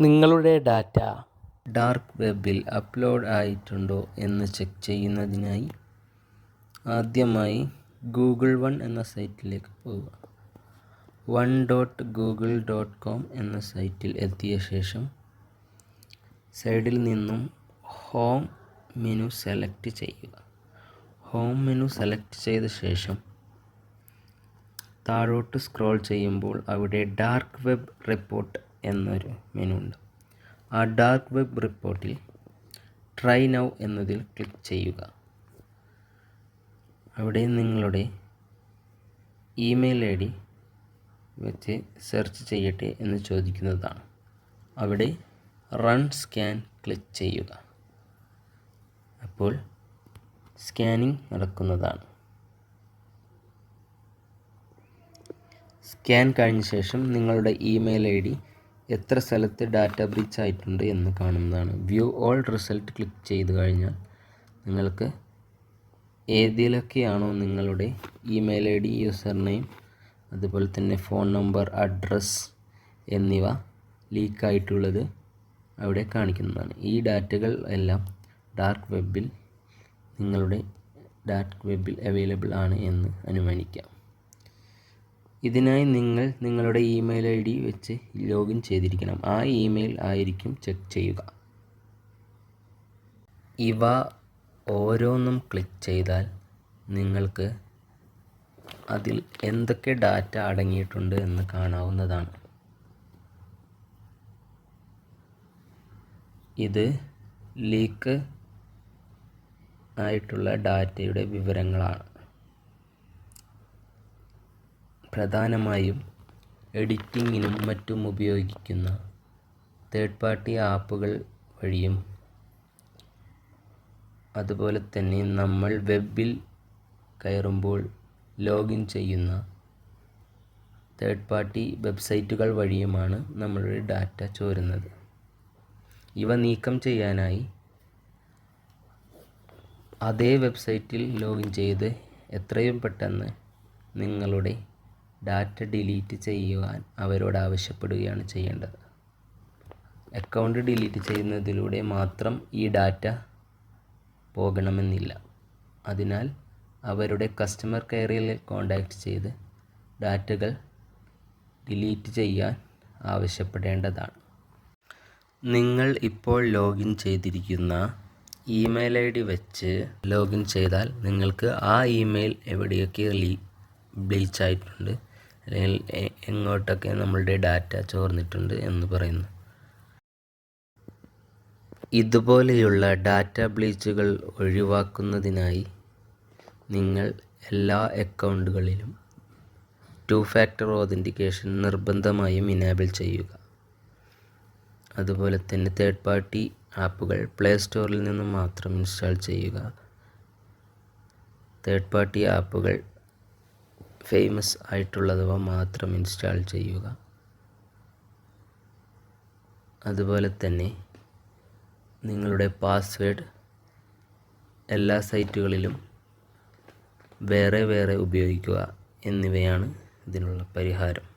നിങ്ങളുടെ data dark വെബിൽ upload ആയിട്ടുണ്ടോ എന്ന് ചെക്ക് ചെയ്യുന്നതിനായി ആദ്യമായി ഗൂഗിൾ വൺ എന്ന സൈറ്റിലേക്ക് പോവുക. One dot Google dot com എന്ന സൈറ്റിൽ എത്തിയ ശേഷം സൈഡിൽ നിന്നും ഹോം മെനു സെലക്ട് ചെയ്യുക. ഹോം മെനു സെലക്ട് ചെയ്ത ശേഷം താഴോട്ട് സ്ക്രോൾ ചെയ്യുമ്പോൾ അവിടെ ഡാർക്ക് വെബ് റിപ്പോർട്ട് എന്നൊരു മെനു ഉണ്ട്. ആ ഡാർക്ക് വെബ് റിപ്പോർട്ടിൽ ട്രൈ നൗ എന്നതിൽ ക്ലിക്ക് ചെയ്യുക. അവിടെ നിങ്ങളുടെ ഇമെയിൽ ഐ ഡി വെച്ച് സെർച്ച് ചെയ്യട്ടെ എന്ന് ചോദിക്കുന്നതാണ്. അവിടെ റൺ സ്കാൻ ക്ലിക്ക് ചെയ്യുക. അപ്പോൾ സ്കാനിങ് നടക്കുന്നതാണ്. സ്കാൻ കഴിഞ്ഞ ശേഷം നിങ്ങളുടെ ഇമെയിൽ ഐ ഡി എത്ര സ്ഥലത്ത് ഡാറ്റ ബ്രീച്ച് ആയിട്ടുണ്ട് എന്ന് കാണുന്നതാണ്. വ്യൂ ഓൾ റിസൾട്ട് ക്ലിക്ക് ചെയ്ത് കഴിഞ്ഞാൽ നിങ്ങൾക്ക് ഏതിലൊക്കെയാണോ നിങ്ങളുടെ email I D user name അതുപോലെ തന്നെ ഫോൺ നമ്പർ അഡ്രസ്സ് എന്നിവ ലീക്കായിട്ടുള്ളത് അവിടെ കാണിക്കുന്നതാണ്. ഈ ഡാറ്റകൾ എല്ലാം ഡാർക്ക് വെബിൽ നിങ്ങളുടെ ഡാർക്ക് വെബിൽ അവൈലബിൾ ആണ് എന്ന് അനുമാനിക്കാം. ഇതിനായി നിങ്ങൾ നിങ്ങളുടെ ഇമെയിൽ ഐ ഡി വെച്ച് ലോഗിൻ ചെയ്തിരിക്കണം. ആ ഇമെയിൽ ആയിരിക്കും ചെക്ക് ചെയ്യുക. ഇവ ഓരോന്നും ക്ലിക്ക് ചെയ്താൽ നിങ്ങൾക്ക് അതിൽ എന്തൊക്കെ ഡാറ്റ അടങ്ങിയിട്ടുണ്ട് എന്ന് കാണാവുന്നതാണ്. ഇത് ലീക്ക് ആയിട്ടുള്ള ഡാറ്റയുടെ വിവരങ്ങളാണ്. പ്രധാനമായും എഡിറ്റിങ്ങിനും മറ്റും ഉപയോഗിക്കുന്ന തേർഡ് പാർട്ടി ആപ്പുകൾ വഴിയും അതുപോലെ തന്നെ നമ്മൾ വെബിൽ കയറുമ്പോൾ ലോഗിൻ ചെയ്യുന്ന തേർഡ് പാർട്ടി വെബ്സൈറ്റുകൾ വഴിയുമാണ് നമ്മളുടെ ഡാറ്റ ചോരുന്നത്. ഇവ നീക്കം ചെയ്യാനായി അതേ വെബ്സൈറ്റിൽ ലോഗിൻ ചെയ്ത് എത്രയും പെട്ടെന്ന് നിങ്ങളുടെ ഡാറ്റ ഡിലീറ്റ് ചെയ്യുവാൻ അവരോട് ആവശ്യപ്പെടുകയാണ് ചെയ്യേണ്ടത്. അക്കൗണ്ട് ഡിലീറ്റ് ചെയ്യുന്നതിലൂടെ മാത്രം ഈ ഡാറ്റ പോകണമെന്നില്ല. അതിനാൽ അവരുടെ കസ്റ്റമർ കെയറിൽ കോൺടാക്റ്റ് ചെയ്ത് ഡാറ്റകൾ ഡിലീറ്റ് ചെയ്യാൻ ആവശ്യപ്പെടേണ്ടതാണ്. നിങ്ങൾ ഇപ്പോൾ ലോഗിൻ ചെയ്തിരിക്കുന്ന ഇമെയിൽ ഐ ഡി വെച്ച് ലോഗിൻ ചെയ്താൽ നിങ്ങൾക്ക് ആ ഇമെയിൽ എവിടെയൊക്കെ ലീ ബ്ലീച്ച് ആയിട്ടുണ്ട് അല്ലെങ്കിൽ എങ്ങോട്ടൊക്കെ നമ്മളുടെ ഡാറ്റ ചോർന്നിട്ടുണ്ട് എന്ന് പറയുന്നു. ഇതുപോലെയുള്ള ഡാറ്റ ബ്ലീച്ചുകൾ ഒഴിവാക്കുന്നതിനായി നിങ്ങൾ എല്ലാ അക്കൗണ്ടുകളിലും ടു ഫാക്ടർ ഓതന്റിക്കേഷൻ നിർബന്ധമായും ഇനേബിൾ ചെയ്യുക. അതുപോലെ തന്നെ തേർഡ് പാർട്ടി ആപ്പുകൾ പ്ലേ സ്റ്റോറിൽ നിന്ന് മാത്രം ഇൻസ്റ്റാൾ ചെയ്യുക. തേർഡ് പാർട്ടി ആപ്പുകൾ ഫേമസ് ആയിട്ടുള്ളവ മാത്രം ഇൻസ്റ്റാൾ ചെയ്യുക. അതുപോലെ തന്നെ നിങ്ങളുടെ പാസ്വേഡ് എല്ലാ സൈറ്റുകളിലും വേറെ വേറെ ഉപയോഗിക്കുക എന്നിവയാണ് ഇതിനുള്ള പരിഹാരം.